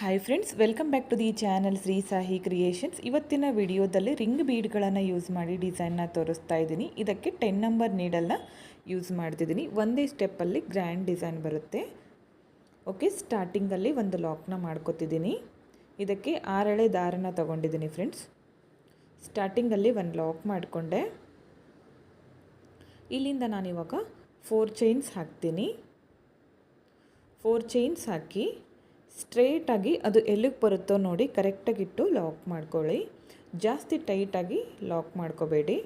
Hi friends welcome back to the channel Shri Sahi creations ಇವತ್ತಿನ ವಿಡಿಯೋದಲ್ಲಿ ring ಬೀಡ್ಗಳನ್ನು use ಮಾಡಿ ಡಿಸೈನ್ನ ತೋರಿಸ್ತಾ ಇದ್ದೀನಿ. ಇದಕ್ಕೆ ಟೆನ್ ನಂಬರ್ ನೀಡಲ್ನ ಯೂಸ್ ಮಾಡ್ತಿದ್ದೀನಿ. ಒಂದೇ ಸ್ಟೆಪ್ಪಲ್ಲಿ ಗ್ರ್ಯಾಂಡ್ ಡಿಸೈನ್ ಬರುತ್ತೆ. ಓಕೆ ಸ್ಟಾರ್ಟಿಂಗಲ್ಲಿ ಒಂದು ಲಾಕ್ನ ಮಾಡ್ಕೊತಿದ್ದೀನಿ. ಇದಕ್ಕೆ ಆರಳೆ ದಾರನ ತೊಗೊಂಡಿದ್ದೀನಿ ಫ್ರೆಂಡ್ಸ್ ಸ್ಟಾರ್ಟಿಂಗಲ್ಲಿ ಒಂದು ಲಾಕ್ ಮಾಡಿಕೊಂಡೆ. ಇಲ್ಲಿಂದ ನಾನಿವಾಗ ಫೋರ್ ಚೈನ್ಸ್ ಹಾಕ್ತೀನಿ. ಫೋರ್ ಚೈನ್ಸ್ ಹಾಕಿ ಸ್ಟ್ರೇಟಾಗಿ ಅದು ಎಲ್ಲಿಗೆ ಬರುತ್ತೋ ನೋಡಿ ಕರೆಕ್ಟಾಗಿಟ್ಟು ಲಾಕ್ ಮಾಡ್ಕೊಳ್ಳಿ. ಜಾಸ್ತಿ ಟೈಟಾಗಿ ಲಾಕ್ ಮಾಡ್ಕೋಬೇಡಿ.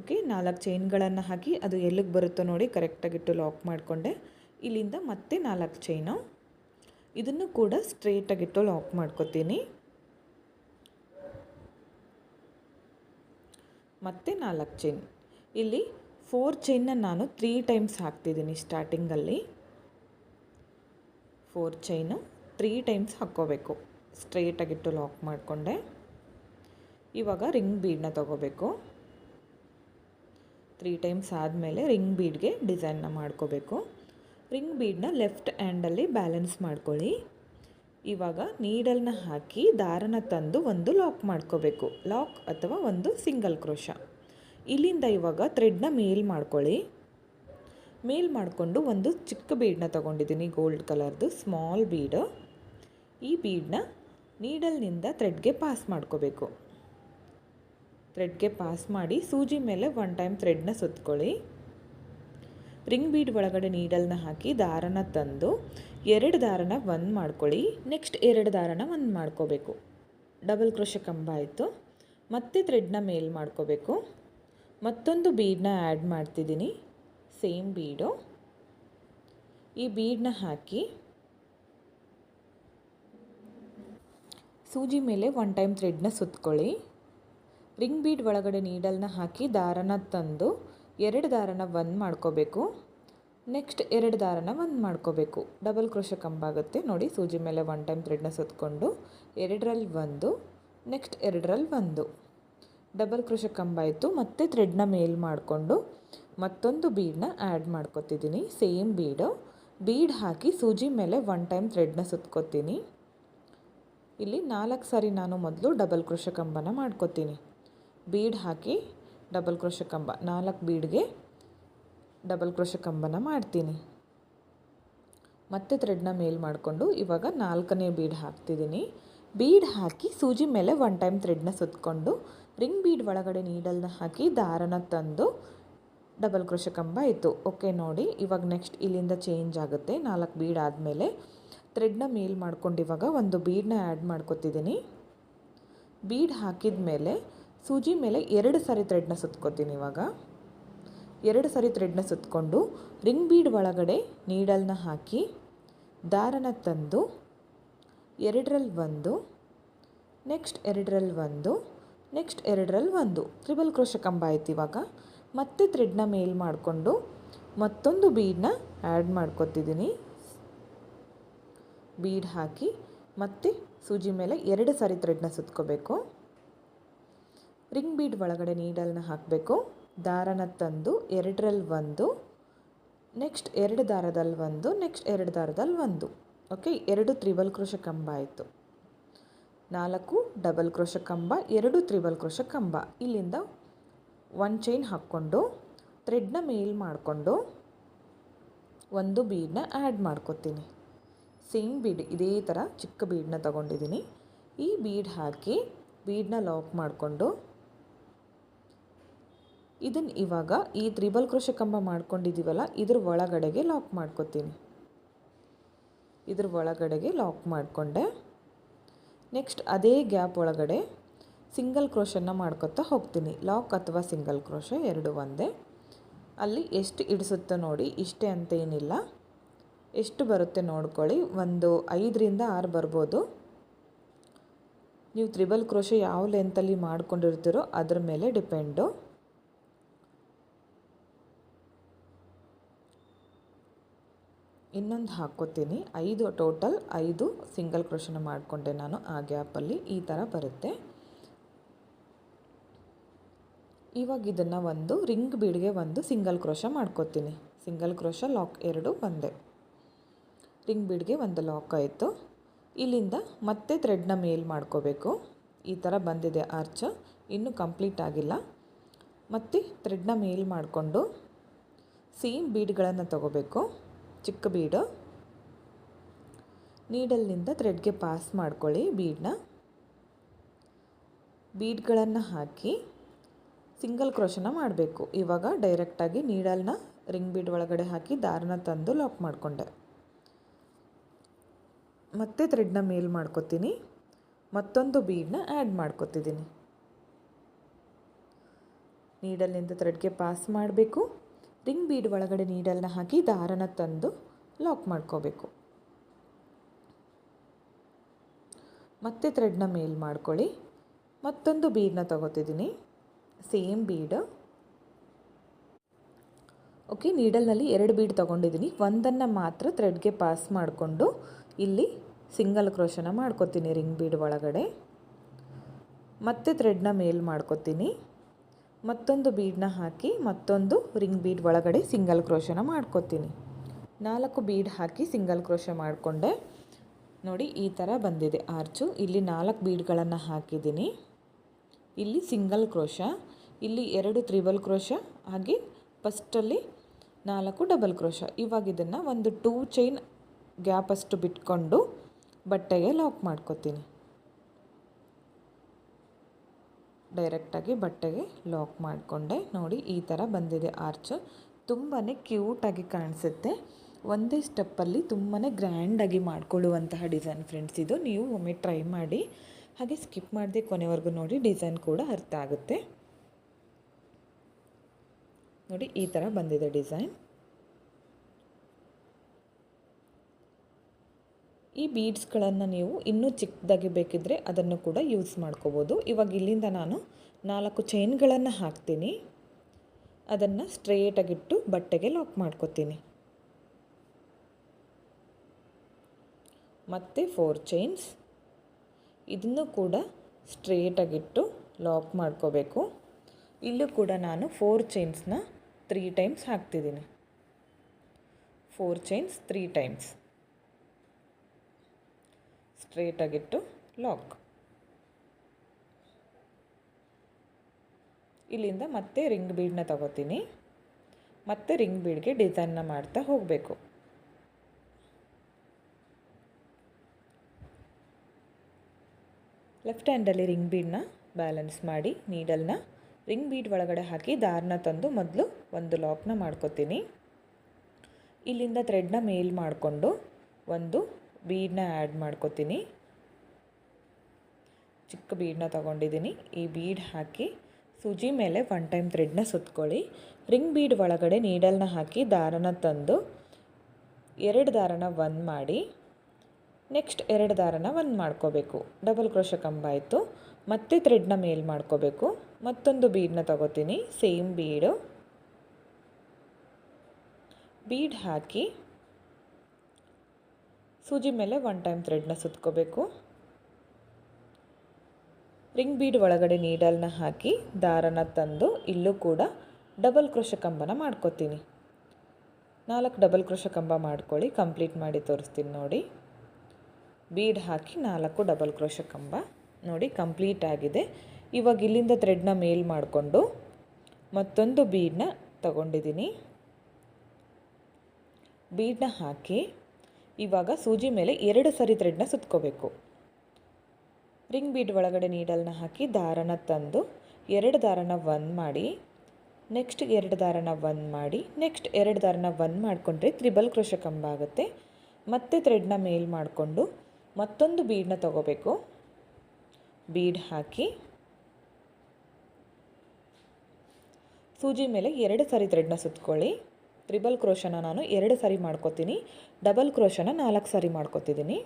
ಓಕೆ, ನಾಲ್ಕು ಚೈನ್ಗಳನ್ನು ಹಾಕಿ ಅದು ಎಲ್ಲಿಗೆ ಬರುತ್ತೋ ನೋಡಿ ಕರೆಕ್ಟಾಗಿಟ್ಟು ಲಾಕ್ ಮಾಡಿಕೊಂಡೆ. ಇಲ್ಲಿಂದ ಮತ್ತೆ ನಾಲ್ಕು ಚೈನು. ಇದನ್ನು ಕೂಡ ಸ್ಟ್ರೇಟಾಗಿಟ್ಟು ಲಾಕ್ ಮಾಡ್ಕೋತೀನಿ. ಮತ್ತೆ ನಾಲ್ಕು ಚೈನ್. ಇಲ್ಲಿ ಫೋರ್ ಚೈನ್ನ ನಾನು ತ್ರೀ ಟೈಮ್ಸ್ ಹಾಕ್ತಿದ್ದೀನಿ ಸ್ಟಾರ್ಟಿಂಗಲ್ಲಿ. ಫೋರ್ ಚೈನು ತ್ರೀ ಟೈಮ್ಸ್ ಹಾಕ್ಕೋಬೇಕು. ಸ್ಟ್ರೇಟಾಗಿಟ್ಟು ಲಾಕ್ ಮಾಡಿಕೊಂಡೆ. ಇವಾಗ ರಿಂಗ್ ಬೀಡನ್ನ ತಗೋಬೇಕು. ತ್ರೀ ಟೈಮ್ಸ್ ಆದಮೇಲೆ ರಿಂಗ್ ಬೀಡ್ಗೆ ಡಿಸೈನ್ನ ಮಾಡ್ಕೋಬೇಕು. ರಿಂಗ್ ಬೀಡನ್ನ ಲೆಫ್ಟ್ ಹ್ಯಾಂಡಲ್ಲಿ ಬ್ಯಾಲೆನ್ಸ್ ಮಾಡ್ಕೊಳ್ಳಿ. ಇವಾಗ ನೀಡಲ್ನ ಹಾಕಿ ದಾರನ ತಂದು ಒಂದು ಲಾಕ್ ಮಾಡ್ಕೋಬೇಕು. ಲಾಕ್ ಅಥವಾ ಒಂದು ಸಿಂಗಲ್ ಕ್ರೋಶ. ಇಲ್ಲಿಂದ ಇವಾಗ ಥ್ರೆಡ್ನ ಮೇಲ್ ಮಾಡ್ಕೊಳ್ಳಿ. ಮೇಲ್ ಮಾಡಿಕೊಂಡು ಒಂದು ಚಿಕ್ಕ ಬೀಡನ್ನ ತೊಗೊಂಡಿದ್ದೀನಿ ಗೋಲ್ಡ್ ಕಲರ್ದು ಸ್ಮಾಲ್ ಬೀಡು. ಈ ಬೀಡನ್ನ ನೀಡಲ್ನಿಂದ ಥ್ರೆಡ್ಗೆ ಪಾಸ್ ಮಾಡ್ಕೋಬೇಕು. ಥ್ರೆಡ್ಗೆ ಪಾಸ್ ಮಾಡಿ ಸೂಜಿ ಮೇಲೆ ಒನ್ ಟೈಮ್ ಥ್ರೆಡ್ನ ಸುತ್ಕೊಳ್ಳಿ. ರಿಂಗ್ ಬೀಡ್ ಒಳಗಡೆ ನೀಡಲ್ನ ಹಾಕಿ ದಾರನ ತಂದು ಎರಡು ದಾರನ ಒಂದು ಮಾಡ್ಕೊಳ್ಳಿ. ನೆಕ್ಸ್ಟ್ ಎರಡು ದಾರನ ಒಂದು ಮಾಡ್ಕೋಬೇಕು. ಡಬಲ್ ಕ್ರೋಶ ಕಂಬ ಆಯಿತು. ಮತ್ತೆ ಥ್ರೆಡ್ನ ಮೇಲ್ ಮಾಡ್ಕೋಬೇಕು. ಮತ್ತೊಂದು ಬೀಡನ್ನ ಆ್ಯಡ್ ಮಾಡ್ತಿದ್ದೀನಿ. ಸೇಮ್ ಬೀಡು ಈ ಬೀಡನ್ನ ಹಾಕಿ ಸೂಜಿ ಮೇಲೆ ಒನ್ ಟೈಮ್ ಥ್ರೆಡ್ನ ಸುತ್ಕೊಳ್ಳಿ. ರಿಂಗ್ ಬೀಡ್ ಒಳಗಡೆ ನೀಡಲ್ನ ಹಾಕಿ ದಾರನ ತಂದು ಎರಡು ದಾರನ ಒಂದು ಮಾಡ್ಕೋಬೇಕು. ನೆಕ್ಸ್ಟ್ ಎರಡು ದಾರನ ಒಂದು ಮಾಡ್ಕೋಬೇಕು. ಡಬಲ್ ಕ್ರೋಶ ಕಂಬ ಆಗುತ್ತೆ. ನೋಡಿ, ಸೂಜಿ ಮೇಲೆ ಒನ್ ಟೈಮ್ ಥ್ರೆಡ್ನ ಸುತ್ತಕೊಂಡು ಎರಡರಲ್ಲಿ ಒಂದು ನೆಕ್ಸ್ಟ್ ಎರಡರಲ್ಲಿ ಒಂದು. ಡಬಲ್ ಕ್ರೋಶ ಕಂಬ ಆಯಿತು. ಮತ್ತು ಥ್ರೆಡ್ನ ಮೇಲ್ ಮಾಡಿಕೊಂಡು ಮತ್ತೊಂದು ಬೀಡನ್ನ ಆ್ಯಡ್ ಮಾಡ್ಕೋತಿದ್ದೀನಿ ಸೇಮ್ ಬೀಡು. ಬೀಡ್ ಹಾಕಿ ಸೂಜಿ ಮೇಲೆ ಒನ್ ಟೈಮ್ ಥ್ರೆಡ್ನ ಸುತ್ಕೋತೀನಿ. ಇಲ್ಲಿ ನಾಲ್ಕು ಸಾರಿ ನಾನು ಮೊದಲು ಡಬಲ್ ಕ್ರೋಶ ಕಂಬನ ಮಾಡ್ಕೋತೀನಿ. ಬೀಡ್ ಹಾಕಿ ಡಬಲ್ ಕ್ರೋಶ ಕಂಬ ನಾಲ್ಕು ಬೀಡ್ಗೆ ಡಬಲ್ ಕ್ರೋಶ ಕಂಬನ ಮಾಡ್ತೀನಿ. ಮತ್ತೆ ಥ್ರೆಡ್ನ ಮೇಲ್ ಮಾಡಿಕೊಂಡು ಇವಾಗ ನಾಲ್ಕನೇ ಬೀಡ್ ಹಾಕ್ತಿದ್ದೀನಿ ಬೀಡ್ ಹಾಕಿ ಸೂಜಿ ಮೇಲೆ ಒನ್ ಟೈಮ್ ಥ್ರೆಡ್ನ ಸುತ್ಕೊಂಡು ರಿಂಗ್ ಬೀಡ್ ಒಳಗಡೆ ನೀಡಲ್ನ ಹಾಕಿ ದಾರನ ತಂದು ಡಬಲ್ ಕ್ರೋಶ ಕಂಬ ಇತ್ತು. ಓಕೆ, ನೋಡಿ. ಇವಾಗ ನೆಕ್ಸ್ಟ್ ಇಲ್ಲಿಂದ ಚೇಂಜ್ ಆಗುತ್ತೆ. ನಾಲ್ಕು ಬೀಡ್ ಆದಮೇಲೆ ಥ್ರೆಡ್ನ ಮೇಲ್ ಮಾಡ್ಕೊಂಡು ಇವಾಗ ಒಂದು ಬೀಡನ್ನ ಆ್ಯಡ್ ಮಾಡ್ಕೊತಿದ್ದೀನಿ. ಬೀಡ್ ಹಾಕಿದ ಮೇಲೆ ಸೂಜಿ ಮೇಲೆ ಎರಡು ಸಾರಿ ಥ್ರೆಡ್ನ ಸುತ್ಕೋತೀನಿ ಇವಾಗ. ಎರಡು ಸಾರಿ ಥ್ರೆಡ್ನ ಸುತ್ಕೊಂಡು ರಿಂಗ್ ಬೀಡ್ ಒಳಗಡೆ ನೀಡಲ್ನ ಹಾಕಿ ದಾರನ ತಂದು ಎರಡರಲ್ಲಿ ಒಂದು ನೆಕ್ಸ್ಟ್ ಎರಡರಲ್ಲಿ ಒಂದು ನೆಕ್ಸ್ಟ್ ಎರಡರಲ್ಲಿ ಒಂದು. ತ್ರಿಬಲ್ ಕ್ರೋಶ ಕಂಬ ಆಯ್ತು ಇವಾಗ. ಮತ್ತೆ ಥ್ರೆಡ್ನ ಮೇಲ್ ಮಾಡಿಕೊಂಡು ಮತ್ತೊಂದು ಬೀಡನ್ನ ಆ್ಯಡ್ ಮಾಡ್ಕೊತಿದ್ದೀನಿ ಬೀಡ್ ಹಾಕಿ ಮತ್ತೆ ಸೂಜಿ ಮೇಲೆ ಎರಡು ಸಾರಿ ಥ್ರೆಡ್ನ ಸುತ್ಕೋಬೇಕು. ರಿಂಗ್ ಬೀಡ್ ಒಳಗಡೆ ನೀಡಲ್ನ ಹಾಕಬೇಕು. ದಾರನ ತಂದು ಎರಡರಲ್ಲಿ ಒಂದು ನೆಕ್ಸ್ಟ್ ಎರಡು ದಾರದಲ್ಲಿ ಒಂದು ನೆಕ್ಸ್ಟ್ ಎರಡು ದಾರದಲ್ಲಿ ಒಂದು. ಓಕೆ ಎರಡು ತ್ರಿಬಲ್ ಕ್ರೋಶ ಕಂಬ ಆಯಿತು. ನಾಲ್ಕು ಡಬಲ್ ಕ್ರೋಶ ಕಂಬ, ಎರಡು ತ್ರಿಬಲ್ ಕ್ರೋಶ ಕಂಬ. ಇಲ್ಲಿಂದ ಒನ್ ಚೈನ್ ಹಾಕ್ಕೊಂಡು ಥ್ರೆಡ್ನ ಮೇಲ್ ಮಾಡಿಕೊಂಡು ಒಂದು ಬೀಡನ್ನ ಆ್ಯಡ್ ಮಾಡ್ಕೊತೀನಿ. ಸೇಮ್ ಬೀಡ್ ಇದೇ ಥರ ಚಿಕ್ಕ ಬೀಡನ್ನ ತೊಗೊಂಡಿದ್ದೀನಿ ಈ ಬೀಡ್ ಹಾಕಿ ಬೀಡನ್ನ ಲಾಕ್ ಮಾಡಿಕೊಂಡು ಇದನ್ನು ಇವಾಗ ಈ ತ್ರಿಬಲ್ ಕೃಷಿ ಕಂಬ ಮಾಡ್ಕೊಂಡಿದ್ದೀವಲ್ಲ ಇದ್ರ ಒಳಗಡೆಗೆ ಲಾಕ್ ಮಾಡ್ಕೊತೀನಿ. ಇದ್ರ ಒಳಗಡೆಗೆ ಲಾಕ್ ಮಾಡಿಕೊಂಡೆ. ನೆಕ್ಸ್ಟ್ ಅದೇ ಗ್ಯಾಪ್ ಒಳಗಡೆ ಸಿಂಗಲ್ ಕ್ರೋಶನ್ನ ಮಾಡ್ಕೊತಾ ಹೋಗ್ತೀನಿ. ಲಾಕ್ ಅಥವಾ ಸಿಂಗಲ್ ಕ್ರೋಶ ಎರಡು ಒಂದೇ. ಅಲ್ಲಿ ಎಷ್ಟು ಇಡಿಸುತ್ತೋ ನೋಡಿ, ಇಷ್ಟೇ ಅಂತ ಏನಿಲ್ಲ. ಎಷ್ಟು ಬರುತ್ತೆ ನೋಡ್ಕೊಳ್ಳಿ. ಒಂದು ಐದರಿಂದ ಆರು ಬರ್ಬೋದು. ನೀವು ತ್ರಿಬಲ್ ಕ್ರೋಶ ಯಾವ ಲೆಂತಲ್ಲಿ ಮಾಡ್ಕೊಂಡಿರ್ತೀರೋ ಅದ್ರ ಮೇಲೆ ಡಿಪೆಂಡು. ಇನ್ನೊಂದು ಹಾಕ್ಕೋತೀನಿ. ಐದು ಟೋಟಲ್ ಐದು ಸಿಂಗಲ್ ಕ್ರೋಶನ ಮಾಡಿಕೊಂಡೆ ನಾನು ಆ ಗ್ಯಾಪಲ್ಲಿ. ಈ ಥರ ಬರುತ್ತೆ. ಇವಾಗ ಇದನ್ನು ಒಂದು ರಿಂಗ್ ಬೀಡ್ಗೆ ಒಂದು ಸಿಂಗಲ್ ಕ್ರೋಶ ಮಾಡ್ಕೋತೀನಿ. ಸಿಂಗಲ್ ಕ್ರೋಶ ಲಾಕ್ ಎರಡು ಒಂದೇ. ರಿಂಗ್ ಬೀಡ್ಗೆ ಒಂದು ಲಾಕ್ ಆಯಿತು. ಇಲ್ಲಿಂದ ಮತ್ತೆ ಥ್ರೆಡ್ನ ಮೇಲ್ ಮಾಡ್ಕೋಬೇಕು. ಈ ಥರ ಬಂದಿದೆ ಆರ್ಚ. ಇನ್ನೂ ಕಂಪ್ಲೀಟ್ ಆಗಿಲ್ಲ. ಮತ್ತು ಥ್ರೆಡ್ನ ಮೇಲ್ ಮಾಡಿಕೊಂಡು ಸೇಮ್ ಬೀಡ್ಗಳನ್ನು ತಗೋಬೇಕು. ಚಿಕ್ಕ ಬೀಡು. ನೀಡಲ್ನಿಂದ ಥ್ರೆಡ್ಗೆ ಪಾಸ್ ಮಾಡ್ಕೊಳ್ಳಿ ಬೀಡನ್ನ ಬೀಡ್ಗಳನ್ನು ಹಾಕಿ ಸಿಂಗಲ್ ಕ್ರೋಶನ ಮಾಡಬೇಕು. ಇವಾಗ ಡೈರೆಕ್ಟಾಗಿ ನೀಡಲ್ನ ರಿಂಗ್ ಬೀಡ್ ಒಳಗಡೆ ಹಾಕಿ ದಾರನ ತಂದು ಲಾಕ್ ಮಾಡಿಕೊಂಡೆ. ಮತ್ತೆ ಥ್ರೆಡ್ನ ಮೇಲ್ ಮಾಡ್ಕೊತೀನಿ. ಮತ್ತೊಂದು ಬೀಡನ್ನ ಆ್ಯಡ್ ಮಾಡ್ಕೋತಿದ್ದೀನಿ ನೀಡಲ್ನಿಂದ ಥ್ರೆಡ್ಗೆ ಪಾಸ್ ಮಾಡಬೇಕು. ರಿಂಗ್ ಬೀಡ್ ಒಳಗಡೆ ನೀಡಲ್ನ ಹಾಕಿ ದಾರನ ತಂದು ಲಾಕ್ ಮಾಡ್ಕೋಬೇಕು. ಮತ್ತೆ ಥ್ರೆಡ್ನ ಮೇಲ್ ಮಾಡ್ಕೊಳ್ಳಿ. ಮತ್ತೊಂದು ಬೀಡನ್ನ ತಗೋತಿದ್ದೀನಿ ಸೇಮ್ ಬೀಡ್. ಓಕೆ ನೀಡಲ್ನಲ್ಲಿ ಎರಡು ಬೀಡ್ ತೊಗೊಂಡಿದ್ದೀನಿ. ಒಂದನ್ನು ಮಾತ್ರ ಥ್ರೆಡ್ಗೆ ಪಾಸ್ ಮಾಡಿಕೊಂಡು ಇಲ್ಲಿ ಸಿಂಗಲ್ ಕ್ರೋಶನ ಮಾಡ್ಕೊತೀನಿ ರಿಂಗ್ ಬೀಡ್ ಒಳಗಡೆ. ಮತ್ತೆ ಥ್ರೆಡ್ನ ಮೇಲ್ ಮಾಡ್ಕೊತೀನಿ. ಮತ್ತೊಂದು ಬೀಡನ್ನ ಹಾಕಿ ಮತ್ತೊಂದು ರಿಂಗ್ ಬೀಡ್ ಒಳಗಡೆ ಸಿಂಗಲ್ ಕ್ರೋಶನ ಮಾಡ್ಕೊತೀನಿ. ನಾಲ್ಕು ಬೀಡ್ ಹಾಕಿ ಸಿಂಗಲ್ ಕ್ರೋಶ ಮಾಡಿಕೊಂಡೆ. ನೋಡಿ, ಈ ಥರ ಬಂದಿದೆ ಆರ್ಚು ಇಲ್ಲಿ ನಾಲ್ಕು ಬೀಡ್ಗಳನ್ನು ಹಾಕಿದ್ದೀನಿ. ಇಲ್ಲಿ ಸಿಂಗಲ್ ಕ್ರೋಶ ಇಲ್ಲಿ ಎರಡು ತ್ರಿಬಲ್ ಕ್ರೋಶ, ಹಾಗೆ ಫಸ್ಟಲ್ಲಿ ನಾಲ್ಕು ಡಬಲ್ ಕ್ರೋಶ. ಇವಾಗ ಇದನ್ನು ಒಂದು ಟೂ ಚೈನ್ ಗ್ಯಾಪಷ್ಟು ಬಿಟ್ಕೊಂಡು ಬಟ್ಟೆಗೆ ಲಾಕ್ ಮಾಡ್ಕೊತೀನಿ. ಡೈರೆಕ್ಟಾಗಿ ಬಟ್ಟೆಗೆ ಲಾಕ್ ಮಾಡಿಕೊಂಡೆ. ನೋಡಿ, ಈ ಥರ ಬಂದಿದೆ ಆರ್ಚ್. ತುಂಬಾ ಕ್ಯೂಟಾಗಿ ಕಾಣಿಸುತ್ತೆ. ಒಂದೇ ಸ್ಟೆಪ್ಪಲ್ಲಿ ತುಂಬಾ ಗ್ರ್ಯಾಂಡಾಗಿ ಮಾಡ್ಕೊಳ್ಳುವಂತಹ ಡಿಸೈನ್ ಫ್ರೆಂಡ್ಸ್ ಇದು. ನೀವು ಒಮ್ಮೆ ಟ್ರೈ ಮಾಡಿ. ಹಾಗೆ ಸ್ಕಿಪ್ ಮಾಡದೆ ಕೊನೆವರೆಗೂ ನೋಡಿ, ಡಿಸೈನ್ ಕೂಡ ಅರ್ಥ ಆಗುತ್ತೆ. ನೋಡಿ, ಈ ಥರ ಬಂದಿದೆ ಡಿಸೈನ್. ಈ ಬೀಡ್ಸ್ಗಳನ್ನು ನೀವು ಇನ್ನೂ ಚಿಕ್ಕದಾಗಿ ಬೇಕಿದ್ದರೆ ಅದನ್ನು ಕೂಡ ಯೂಸ್ ಮಾಡ್ಕೋಬೋದು. ಇವಾಗ ಇಲ್ಲಿಂದ ನಾನು ನಾಲ್ಕು ಚೈನ್ಗಳನ್ನು ಹಾಕ್ತೀನಿ. ಅದನ್ನು ಸ್ಟ್ರೇಟಾಗಿಟ್ಟು ಬಟ್ಟೆಗೆ ಲಾಕ್ ಮಾಡ್ಕೋತೀನಿ. ಮತ್ತು ಫೋರ್ ಚೈನ್ಸ್ ಇದನ್ನು ಕೂಡ ಸ್ಟ್ರೇಟಾಗಿಟ್ಟು ಲಾಕ್ ಮಾಡ್ಕೋಬೇಕು. ಇಲ್ಲೂ ಕೂಡ ನಾನು ಫೋರ್ ಚೈನ್ಸ್ನ ತ್ರೀ ಟೈಮ್ಸ್ ಹಾಕ್ತಿದ್ದೀನಿ. ಫೋರ್ ಚೈನ್ಸ್ ತ್ರೀ ಟೈಮ್ಸ್ ಸ್ಟ್ರೇಟಾಗಿಟ್ಟು ಲಾಕ್ ಇಲ್ಲಿಂದ ಮತ್ತೆ ರಿಂಗ್ ಬೀಡನ್ನ ತಗೋತೀನಿ. ಮತ್ತೆ ರಿಂಗ್ ಬೀಡ್ಗೆ ಡಿಸೈನ್ನ ಮಾಡ್ತಾ ಹೋಗಬೇಕು. ಲೆಫ್ಟ್ ಹ್ಯಾಂಡಲ್ಲಿ ರಿಂಗ್ ಬೀಡನ್ನ ಬ್ಯಾಲೆನ್ಸ್ ಮಾಡಿ ನೀಡಲ್ನ ರಿಂಗ್ ಬೀಡ್ ಒಳಗಡೆ ಹಾಕಿ ದಾರನ ತಂದು ಮೊದಲು ಒಂದು ಲಾಕ್ನ ಮಾಡ್ಕೊತೀನಿ. ಇಲ್ಲಿಂದ ಥ್ರೆಡ್ನ ಮೇಲ್ ಮಾಡಿಕೊಂಡು ಒಂದು ಬೀಡನ್ನ ಆ್ಯಡ್ ಮಾಡ್ಕೊತೀನಿ. ಚಿಕ್ಕ ಬೀಡನ್ನ ತೊಗೊಂಡಿದ್ದೀನಿ. ಈ ಬೀಡ್ ಹಾಕಿ ಸೂಜಿ ಮೇಲೆ ಒನ್ ಟೈಮ್ ಥ್ರೆಡ್ನ ಸುತ್ಕೊಳ್ಳಿ. ರಿಂಗ್ ಬೀಡ್ ಒಳಗಡೆ ನೀಡಲ್ನ ಹಾಕಿ ದಾರನ ತಂದು ಎರಡು ದಾರನ ಒಂದು ಮಾಡಿ. ನೆಕ್ಸ್ಟ್ ಎರಡು ದಾರನ ಒಂದು ಮಾಡ್ಕೋಬೇಕು. ಡಬಲ್ ಕ್ರೋಶ ಕಂಬ ಆಯಿತು. ಮತ್ತೆ ಥ್ರೆಡ್ನ ಮೇಲ್ ಮಾಡ್ಕೋಬೇಕು. ಮತ್ತೊಂದು ಬೀಡನ್ನ ತಗೋತೀನಿ. ಸೇಮ್ ಬೀಡು ಬೀಡ್ ಹಾಕಿ ಸೂಜಿ ಮೇಲೆ ಒನ್ ಟೈಮ್ ಥ್ರೆಡ್ನ ಸುತ್ಕೋಬೇಕು. ರಿಂಗ್ ಬೀಡ್ ಒಳಗಡೆ ನೀಡಲ್ನ ಹಾಕಿ ದಾರನ ತಂದು ಇಲ್ಲೂ ಕೂಡ ಡಬಲ್ ಕ್ರೋಶ ಕಂಬನ ಮಾಡ್ಕೋತೀನಿ. ನಾಲ್ಕು ಡಬಲ್ ಕ್ರೋಶ ಕಂಬ ಮಾಡ್ಕೊಳ್ಳಿ. ಕಂಪ್ಲೀಟ್ ಮಾಡಿ ತೋರಿಸ್ತೀನಿ ನೋಡಿ. ಬೀಡ್ ಹಾಕಿ ನಾಲ್ಕು ಡಬಲ್ ಕ್ರೋಶ ಕಂಬ ನೋಡಿ ಕಂಪ್ಲೀಟ್ ಆಗಿದೆ. ಇವಾಗ ಇಲ್ಲಿಂದ ಥ್ರೆಡ್ನ ಮೇಲ್ ಮಾಡಿಕೊಂಡು ಮತ್ತೊಂದು ಬೀಡನ್ನ ತಗೊಂಡಿದ್ದೀನಿ. ಬೀಡನ್ನ ಹಾಕಿ ಇವಾಗ ಸೂಜಿ ಮೇಲೆ ಎರಡು ಸರಿ ಥ್ರೆಡ್ನ ಸುತ್ಕೋಬೇಕು. ರಿಂಗ್ ಬೀಡ್ ಒಳಗಡೆ ನೀಡಲ್ನ ಹಾಕಿ ದಾರನ ತಂದು ಎರಡು ದಾರನ ಒಂದು ಮಾಡಿ ನೆಕ್ಸ್ಟ್ ಎರಡು ದಾರನ ಒಂದು ಮಾಡಿ ನೆಕ್ಸ್ಟ್ ಎರಡು ದಾರನ ಒಂದು ಮಾಡಿಕೊಂಡ್ರೆ ತ್ರಿಬಲ್ ಕ್ರೋಶ ಕಂಬ ಆಗುತ್ತೆ. ಮತ್ತೆ ಥ್ರೆಡ್ನ ಮೇಲ್ ಮಾಡಿಕೊಂಡು ಮತ್ತೊಂದು ಬೀಡನ್ನ ತಗೋಬೇಕು. ಬೀಡ್ ಹಾಕಿ ಸೂಜಿ ಮೇಲೆ ಎರಡು ಸಾರಿ ಥ್ರೆಡ್ನ ಸುತ್ಕೊಳ್ಳಿ. ತ್ರಿಬಲ್ ಕ್ರೋಶನ ನಾನು ಎರಡು ಸಾರಿ ಮಾಡ್ಕೋತೀನಿ. ಡಬಲ್ ಕ್ರೋಶನ ನಾಲ್ಕು ಸಾರಿ ಮಾಡ್ಕೋತಿದ್ದೀನಿ.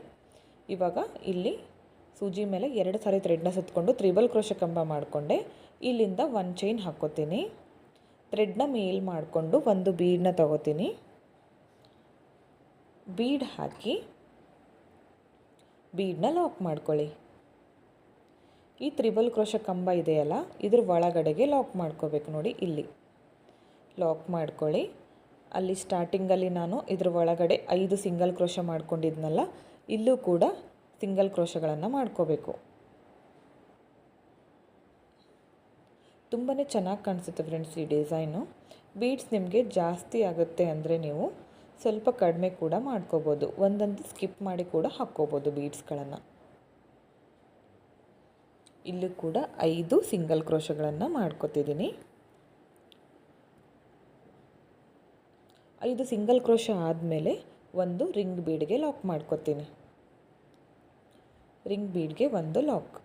ಇವಾಗ ಇಲ್ಲಿ ಸೂಜಿ ಮೇಲೆ ಎರಡು ಸಾರಿ ಥ್ರೆಡ್ನ ಸುತ್ತಕೊಂಡು ತ್ರಿಬಲ್ ಕ್ರೋಶ ಕಂಬ ಮಾಡಿಕೊಂಡೆ. ಇಲ್ಲಿಂದ ಒಂದು ಚೈನ್ ಹಾಕ್ಕೋತೀನಿ ಥ್ರೆಡ್ನ ಮೇಲ್ ಮಾಡಿಕೊಂಡು ಒಂದು ಬೀಡನ್ನ ತಗೋತೀನಿ. ಬೀಡ್ ಹಾಕಿ ಬೀಡನ್ನ ಲಾಕ್ ಮಾಡ್ಕೊಳ್ಳಿ. ಈ ತ್ರಿಬಲ್ ಕ್ರೋಶ ಕಂಬ ಇದೆಯಲ್ಲ, ಇದ್ರ ಒಳಗಡೆಗೆ ಲಾಕ್ ಮಾಡ್ಕೋಬೇಕು ನೋಡಿ ಇಲ್ಲಿ. ಲಾಕ್ ಮಾಡ್ಕೊಳ್ಳಿ. ಅಲ್ಲಿ ಸ್ಟಾರ್ಟಿಂಗಲ್ಲಿ ನಾನು ಇದ್ರ ಒಳಗಡೆ ಐದು ಸಿಂಗಲ್ ಕ್ರೋಶ ಮಾಡ್ಕೊಂಡಿದ್ನಲ್ಲ, ಇಲ್ಲೂ ಕೂಡ ಸಿಂಗಲ್ ಕ್ರೋಶಗಳನ್ನು ಮಾಡ್ಕೋಬೇಕು. ತುಂಬಾ ಚೆನ್ನಾಗಿ ಕಾಣಿಸುತ್ತೆ ಫ್ರೆಂಡ್ಸ್ ಈ ಡಿಸೈನು ಬೀಡ್ಸ್ ನಿಮಗೆ ಜಾಸ್ತಿ ಆಗುತ್ತೆ ಅಂದರೆ ನೀವು ಸ್ವಲ್ಪ ಕಡಿಮೆ ಕೂಡ ಮಾಡ್ಕೋಬೋದು. ಒಂದಂತೂ ಸ್ಕಿಪ್ ಮಾಡಿ ಕೂಡ ಹಾಕ್ಕೋಬೋದು ಬೀಡ್ಸ್ಗಳನ್ನು ಇಲ್ಲೂ ಕೂಡ ಐದು ಸಿಂಗಲ್ ಕ್ರೋಶಗಳನ್ನು ಮಾಡ್ಕೋತಿದ್ದೀನಿ. ಐದು ಸಿಂಗಲ್ ಕ್ರೋಶ ಆದಮೇಲೆ ಒಂದು ರಿಂಗ್ ಬೀಡ್ಗೆ ಲಾಕ್ ಮಾಡ್ಕೋತೀನಿ. ರಿಂಗ್ ಬೀಡ್ಗೆ ಒಂದು ಲಾಕ್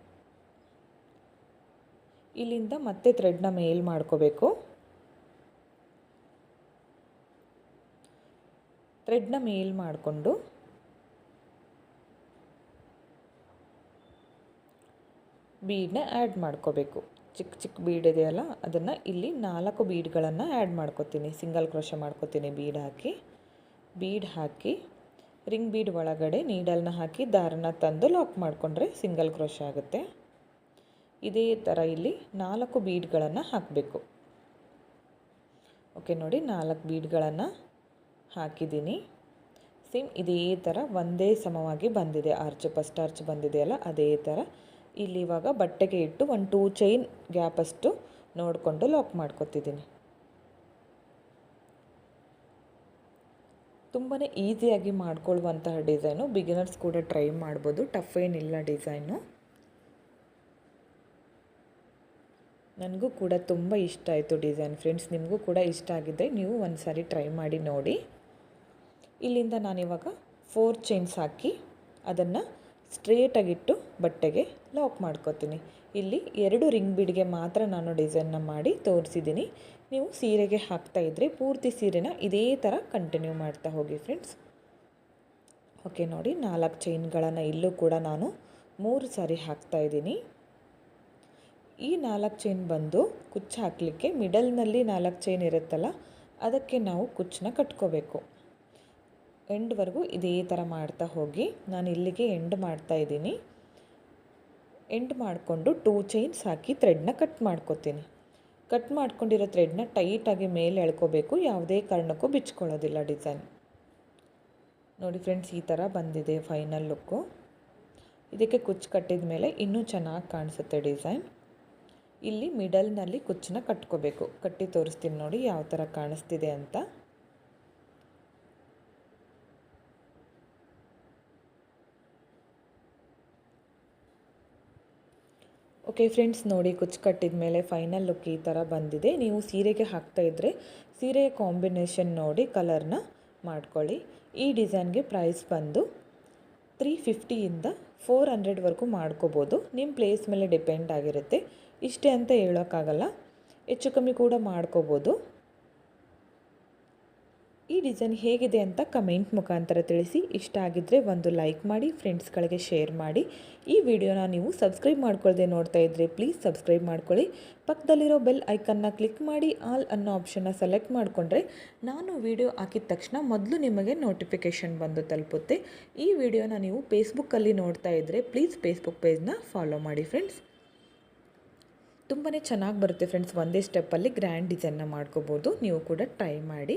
ಇಲ್ಲಿಂದ ಮತ್ತೆ ಥ್ರೆಡ್ನ ಮೇಲ್ ಮಾಡ್ಕೋಬೇಕು. ಥ್ರೆಡ್ನ ಮೇಲ್ ಮಾಡಿಕೊಂಡು ಬೀಡನ್ನ ಆ್ಯಡ್ ಮಾಡ್ಕೋಬೇಕು. ಚಿಕ್ಕ ಚಿಕ್ಕ ಬೀಡ್ ಇದೆಯಲ್ಲ, ಅದನ್ನು ಇಲ್ಲಿ ನಾಲ್ಕು ಬೀಡ್ಗಳನ್ನು ಆ್ಯಡ್ ಮಾಡ್ಕೋತೀನಿ. ಸಿಂಗಲ್ ಕ್ರೋಶ ಮಾಡ್ಕೋತೀನಿ ಬೀಡ್ ಹಾಕಿ. ಬೀಡ್ ಹಾಕಿ, ರಿಂಗ್ ಬೀಡ್ ಒಳಗಡೆ ನೀಡಲ್ನ ಹಾಕಿ ದಾರನ ತಂದು ಲಾಕ್ ಮಾಡಿಕೊಂಡ್ರೆ ಸಿಂಗಲ್ ಕ್ರೋಶ ಆಗುತ್ತೆ. ಇದೇ ಥರ ಇಲ್ಲಿ ನಾಲ್ಕು ಬೀಡ್ಗಳನ್ನು ಹಾಕಬೇಕು. ಓಕೆ, ನೋಡಿ ನಾಲ್ಕು ಬೀಡ್ಗಳನ್ನು ಹಾಕಿದ್ದೀನಿ. ಸೇಮ್ ಇದೇ ಥರ ಒಂದೇ ಸಮವಾಗಿ ಬಂದಿದೆ. ಆರ್ಚ್, ಫಸ್ಟ್ ಆರ್ಚ್ ಬಂದಿದೆಯಲ್ಲ ಅದೇ ಥರ ಇಲ್ಲಿ ಇವಾಗ ಬಟ್ಟೆಗೆ ಇಟ್ಟು ಒಂದು ಟೂ ಚೈನ್ ಗ್ಯಾಪಷ್ಟು ನೋಡಿಕೊಂಡು ಲಾಕ್ ಮಾಡ್ಕೊತಿದ್ದೀನಿ. ತುಂಬಾ ಈಸಿಯಾಗಿ ಮಾಡ್ಕೊಳ್ಳುವಂತಹ ಡಿಸೈನು ಬಿಗಿನರ್ಸ್ ಕೂಡ ಟ್ರೈ ಮಾಡ್ಬೋದು. ಟಫ್ ಏನಿಲ್ಲ ಡಿಸೈನು ನನಗೂ ಕೂಡ ತುಂಬ ಇಷ್ಟ ಆಯಿತು ಡಿಸೈನ್ ಫ್ರೆಂಡ್ಸ್ ನಿಮಗೂ ಕೂಡ ಇಷ್ಟ ಆಗಿದ್ದರೆ ನೀವು ಒಂದು ಸಾರಿ ಟ್ರೈ ಮಾಡಿ ನೋಡಿ. ಇಲ್ಲಿಂದ ನಾನಿವಾಗ ಫೋರ್ ಚೈನ್ಸ್ ಹಾಕಿ ಅದನ್ನು ಸ್ಟ್ರೇಟಾಗಿಟ್ಟು ಬಟ್ಟೆಗೆ ಲಾಕ್ ಮಾಡ್ಕೋತೀನಿ. ಇಲ್ಲಿ ಎರಡು ರಿಂಗ್ ಬಿಡ್ಗೆ ಮಾತ್ರ ನಾನು ಡಿಸೈನ್ನ ಮಾಡಿ ತೋರಿಸಿದ್ದೀನಿ ನೀವು ಸೀರೆಗೆ ಹಾಕ್ತಾ ಇದ್ದರೆ ಪೂರ್ತಿ ಸೀರೆನ ಇದೇ ಥರ ಕಂಟಿನ್ಯೂ ಮಾಡ್ತಾ ಹೋಗಿ ಫ್ರೆಂಡ್ಸ್ ಓಕೆ ನೋಡಿ ನಾಲ್ಕು ಚೈನ್ಗಳನ್ನು ಇಲ್ಲೂ ಕೂಡ ನಾನು ಮೂರು ಸಾರಿ ಹಾಕ್ತಾ ಇದ್ದೀನಿ. ಈ ನಾಲ್ಕು ಚೈನ್ ಬಂದು ಕುಚ್ಚು ಹಾಕಲಿಕ್ಕೆ ಮಿಡಲ್ನಲ್ಲಿ ನಾಲ್ಕು ಚೈನ್ ಇರುತ್ತಲ್ಲ, ಅದಕ್ಕೆ ನಾವು ಕುಚ್ಚನ್ನ ಕಟ್ಕೋಬೇಕು. ಎಂಡ್ವರೆಗೂ ಇದೇ ಥರ ಮಾಡ್ತಾ ಹೋಗಿ, ನಾನು ಇಲ್ಲಿಗೆ ಎಂಡ್ ಮಾಡ್ತಾ ಇದ್ದೀನಿ. ಎಂಡ್ ಮಾಡಿಕೊಂಡು ಟೂ ಚೈನ್ಸ್ ಹಾಕಿ ಥ್ರೆಡ್ನ ಕಟ್ ಮಾಡ್ಕೊತೀನಿ. ಕಟ್ ಮಾಡ್ಕೊಂಡಿರೋ ಥ್ರೆಡ್ನ ಟೈಟಾಗಿ ಮೇಲೆ ಎಳ್ಕೋಬೇಕು, ಯಾವುದೇ ಕಾರಣಕ್ಕೂ ಬಿಚ್ಕೊಳ್ಳೋದಿಲ್ಲ ಡಿಸೈನ್ ನೋಡಿ ಫ್ರೆಂಡ್ಸ್ ಈ ಥರ ಬಂದಿದೆ ಫೈನಲ್ ಲುಕ್ಕು ಇದಕ್ಕೆ ಕುಚ್ಚು ಕಟ್ಟಿದ ಮೇಲೆ ಇನ್ನೂ ಚೆನ್ನಾಗಿ ಕಾಣಿಸುತ್ತೆ ಡಿಸೈನ್ ಇಲ್ಲಿ ಮಿಡಲ್ನಲ್ಲಿ ಕುಚ್ಚನ್ನ ಕಟ್ಕೋಬೇಕು. ಕಟ್ಟಿ ತೋರಿಸ್ತೀನಿ ನೋಡಿ ಯಾವ ಥರ ಕಾಣಿಸ್ತಿದೆ ಅಂತ. ಓಕೆ ಫ್ರೆಂಡ್ಸ್ ನೋಡಿ ಕುಚ್ಚು ಕಟ್ಟಿದ ಮೇಲೆ ಫೈನಲ್ ಲುಕ್ ಈ ಥರ ಬಂದಿದೆ. ನೀವು ಸೀರೆಗೆ ಹಾಕ್ತಾ ಇದ್ದರೆ ಸೀರೆಯ ಕಾಂಬಿನೇಷನ್ ನೋಡಿ ಕಲರ್ನ ಮಾಡ್ಕೊಳ್ಳಿ. ಈ ಡಿಸೈನ್ಗೆ ಪ್ರೈಸ್ ಬಂದು ತ್ರೀ ಫಿಫ್ಟಿಯಿಂದ ಫೋರ್ ಹಂಡ್ರೆಡ್ವರೆಗೂ ಮಾಡ್ಕೋಬೋದು. ನಿಮ್ಮ ಪ್ಲೇಸ್ ಮೇಲೆ ಡಿಪೆಂಡ್ ಆಗಿರುತ್ತೆ. ಇಷ್ಟೇ ಅಂತ ಹೇಳೋಕ್ಕಾಗಲ್ಲ. ಹೆಚ್ಚು ಕಮ್ಮಿ ಕೂಡ ಮಾಡ್ಕೋಬೋದು. ಈ ಡಿಸೈನ್ ಹೇಗಿದೆ ಅಂತ ಕಮೆಂಟ್ ಮುಖಾಂತರ ತಿಳಿಸಿ. ಇಷ್ಟ ಆಗಿದ್ದರೆ ಒಂದು ಲೈಕ್ ಮಾಡಿ ಫ್ರೆಂಡ್ಸ್ಗಳಿಗೆ ಶೇರ್ ಮಾಡಿ. ಈ ವಿಡಿಯೋನ ನೀವು ಸಬ್ಸ್ಕ್ರೈಬ್ ಮಾಡ್ಕೊಳ್ಳದೆ ನೋಡ್ತಾ ಇದ್ದರೆ ಪ್ಲೀಸ್ ಸಬ್ಸ್ಕ್ರೈಬ್ ಮಾಡ್ಕೊಳ್ಳಿ. ಪಕ್ಕದಲ್ಲಿರೋ ಬೆಲ್ ಐಕನ್ನ ಕ್ಲಿಕ್ ಮಾಡಿ ಆಲ್ ಅನ್ನೋ ಆಪ್ಷನ್ನ ಸೆಲೆಕ್ಟ್ ಮಾಡಿಕೊಂಡ್ರೆ ನಾನು ವಿಡಿಯೋ ಹಾಕಿದ ತಕ್ಷಣ ಮೊದಲು ನಿಮಗೆ ನೋಟಿಫಿಕೇಷನ್ ಬಂದು ತಲುಪುತ್ತೆ. ಈ ವಿಡಿಯೋನ ನೀವು ಫೇಸ್ಬುಕ್ಕಲ್ಲಿ ನೋಡ್ತಾ ಇದ್ದರೆ ಪ್ಲೀಸ್ ಫೇಸ್ಬುಕ್ ಪೇಜ್ನ ಫಾಲೋ ಮಾಡಿ ಫ್ರೆಂಡ್ಸ್ ತುಂಬಾ ಚೆನ್ನಾಗಿ ಬರುತ್ತೆ ಫ್ರೆಂಡ್ಸ್ ಒಂದೇ ಸ್ಟೆಪ್ಪಲ್ಲಿ ಗ್ರ್ಯಾಂಡ್ ಡಿಸೈನ್ನ ಮಾಡ್ಕೋಬೋದು. ನೀವು ಕೂಡ ಟ್ರೈ ಮಾಡಿ.